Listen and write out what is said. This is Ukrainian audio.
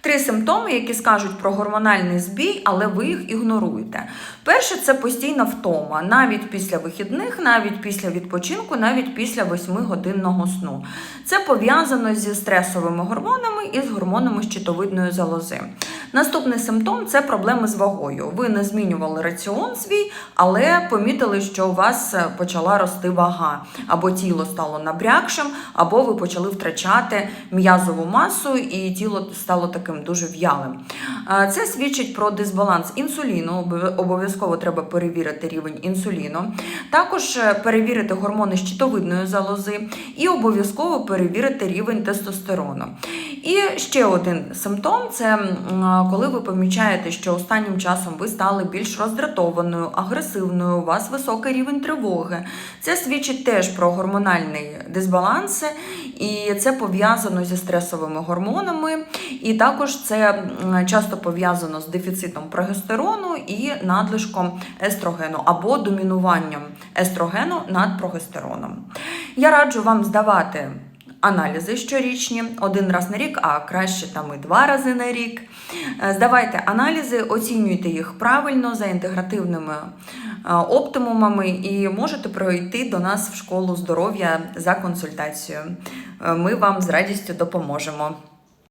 Три симптоми, які скажуть про гормональний збій, але ви їх ігноруєте. Перше це постійна втома, навіть після вихідних, навіть після відпочинку, навіть після 8-годинного сну. Це пов'язано зі стресовими гормонами і з гормонами щитовидної залози. Наступний симптом це проблеми з вагою. Ви не змінювали раціон свій, але помітили, що у вас е, почала рости вага, або тіло стало набрякшим, або ви почали втрачати м'язову масу, і тіло стало таким дуже в'ялим. Е, Це свідчить про дисбаланс інсуліну. Обов'язково треба перевірити рівень інсуліну. Також е, перевірити гормони щитовидної залози і обов'язково перевірити рівень тестостерону. І ще один симптом це коли ви помічаєте, що останнім часом ви стали більш роздратованою, агресивною, у вас високий рівень тривоги. Це свідчить теж про гормональний дисбаланс, і це пов'язано зі стресовими гормонами, і також це часто пов'язано з дефіцитом прогестерону і надлишком естрогену або домінуванням естрогену над прогестероном. Я раджу вам здавати аналізи щорічні, один раз на рік, а краще там і два рази на рік. Е, Здавайте аналізи, оцінюйте їх правильно за інтегративними е, оптимумами і можете пройти до нас в школу здоров'я за консультацією. Е, Ми вам з радістю допоможемо.